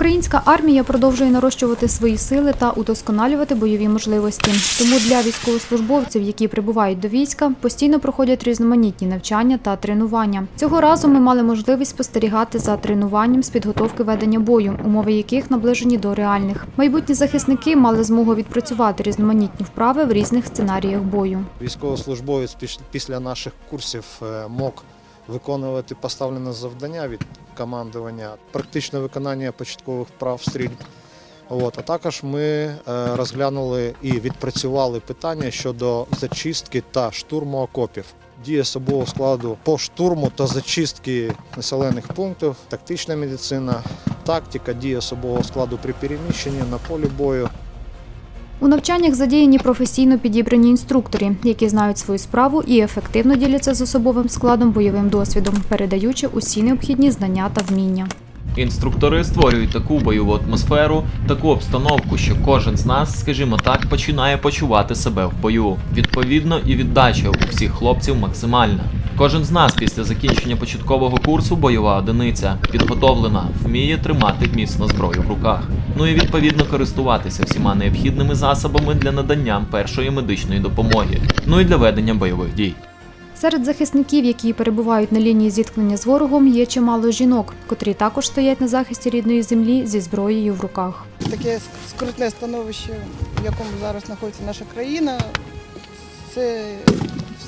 Українська армія продовжує нарощувати свої сили та удосконалювати бойові можливості. Тому для військовослужбовців, які прибувають до війська, постійно проходять різноманітні навчання та тренування. Цього разу ми мали можливість спостерігати за тренуванням з підготовки ведення бою, умови яких наближені до реальних. Майбутні захисники мали змогу відпрацювати різноманітні вправи в різних сценаріях бою. Військовослужбовець після наших курсів е, мог виконувати поставлене завдання від командування, практичне виконання початкових вправ стрільб. От, а також ми е, розглянули і відпрацювали питання щодо зачистки та штурму окопів. Дія особового складу по штурму та зачистки населених пунктів, тактична медицина, тактика, дія особового складу при переміщенні на полі бою. У навчаннях задіяні професійно підібрані інструктори, які знають свою справу і ефективно діляться з особовим складом бойовим досвідом, передаючи усі необхідні знання та вміння. Інструктори створюють таку бойову атмосферу, таку обстановку, що кожен з нас, скажімо так, починає почувати себе в бою. Відповідно, і віддача у всіх хлопців максимальна. Кожен з нас після закінчення початкового курсу бойова одиниця підготовлена, вміє тримати міцно зброю в руках. Ну і відповідно користуватися всіма необхідними засобами для надання першої медичної допомоги, ну і для ведення бойових дій. Серед захисників, які перебувають на лінії зіткнення з ворогом, є чимало жінок, котрі також стоять на захисті рідної землі зі зброєю в руках. таке скрутне становище, в якому зараз знаходиться наша країна, це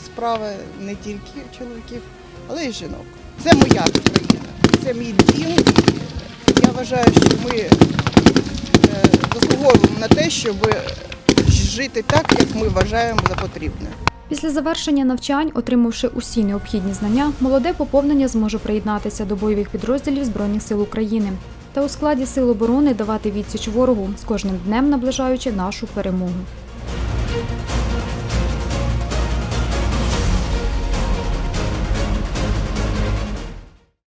справа не тільки чоловіків, але й жінок. Це моя країна, це мій дім. Я вважаю, що ми е, заслуговуємо на те, щоб жити так, як ми вважаємо за потрібне. Після завершення навчань, отримавши усі необхідні знання, молоде поповнення зможе приєднатися до бойових підрозділів Збройних сил України та у складі сил оборони давати відсіч ворогу з кожним днем наближаючи нашу перемогу.